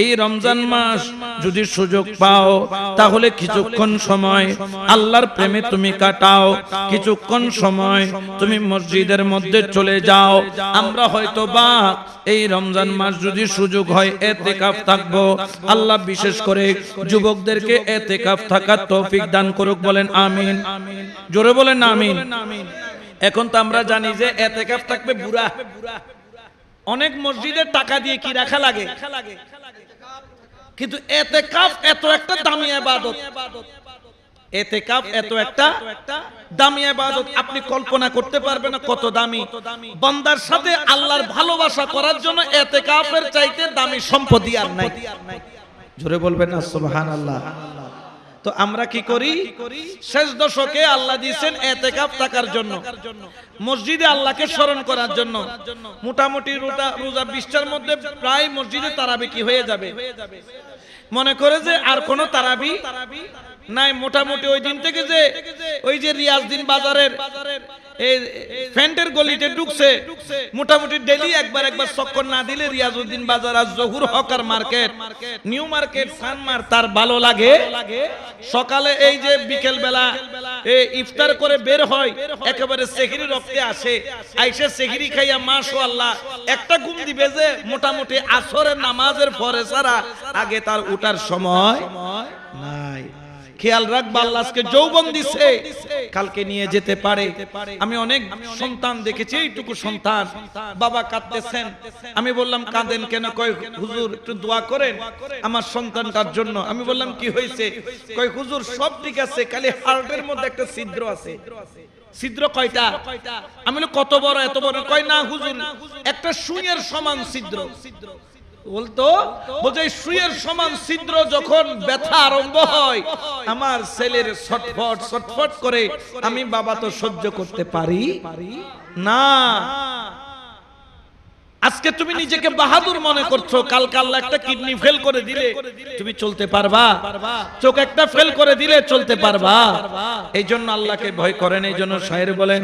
এই রমজান মাস যদি সুযোগ পাও, তাহলে কিছুক্ষণ সময় আল্লাহর প্রেমে তুমি কাটাও। কিছুক্ষণ সময় তুমি মসজিদের মধ্যে চলে যাও। আমরা হয়তো বা এই রমজান মাস যদি সুযোগ হয় এতে কাপ থাকব। আল্লাহ বিশেষ করে যুবকদেরকে এতে কাপ থাকার তৌফিক দান করুক, বলেন আমিন। জোরে বলেন আমিন। এখন তো আমরা জানি যে এতে কাপ থাকবে বুড়া। অনেক মসজিদের টাকা দিয়ে কি রাখা লাগে? কিন্তু এতে কাপ এত একটা দামি আবাদত এতে কাপ এত একটা দামি আবাদত আপনি কল্পনা করতে পারবেন না কত দামি। বন্দার সাথে আল্লাহর ভালোবাসা করার জন্য এতে কাপের চাইতে দামি সম্পদ আর নাই। জোরে বলবেন না, সুবহানাল্লাহ। তো আমরা কি করি? শেষ দশকে আল্লাহ দিয়েছেন এতেকাপ থাকার জন্য। মসজিদে আল্লাহকে স্মরণ করার জন্য। মোটামুটি রোজা রোজা বিশটার মধ্যে প্রায় মসজিদে তারাবি কি হয়ে যাবে? মনে করে যে আর কোন তারাবি নাই। মোটামুটি ওই দিন থেকে যে ওই যে রিয়াজ রিয়াজদিন বাজারের এই ফ্যান্টের গলিতে ঢুকছে। মোটামুটি ডেলি একবার একবার চক্কর না দিলে রিয়াজউদ্দিন বাজার আর Jahur hawker market, new market Sanmar তার ভালো লাগে। সকালে এই যে বিকেল বেলা ইফতার করে বের হয়, একেবারে সেহিরি রক্তে আসে। আইসে সেহিরি খাইয়া মাশো আল্লাহ একটা ঘুম দিবে যে মোটামুটি আসরের নামাজের পরে সারা আগে তার উঠার সময় নাই। খেয়াল রাখবা আল্লাহ আজকে যৌবন দিছে। কালকে নিয়ে যেতে পারে। আমি অনেক সন্তান দেখেছি এইটুকু সন্তান। বাবা কাঁদতেছেন। আমি বললাম কাঁদেন কেন? কয় হুজুর একটু দোয়া করেন। আমার সন্তানটার জন্য। আমি বললাম কি হয়েছে? কয় হুজুর সব ঠিক আছে খালি হার্টের মধ্যে একটা ছিদ্র আছে। ছিদ্র কয়টা? আমি কত বড় এত বড়? কয় না হুজুর একটা সুইয়ের সমান ছিদ্র। ছিদ্র। বলতো বলছে সুইয়ের সমান ছিদ্র যখন ব্যথা আরম্ভ হয়, আমার ছেলের ছটফট ছটফট করে আমি বাবা তো সহ্য করতে পারি? না। আজকে তুমি নিজেকে বাহাদুর মনে করছ কাল কাল একটা কিডনি ফেল করে দিলে, তুমি চলতে পারবা? চোখ একটা ফেল করে দিলে চলতে পারবা? এই জন্য আল্লাহকে ভয় করেন এই জন্য শায়ের বলেন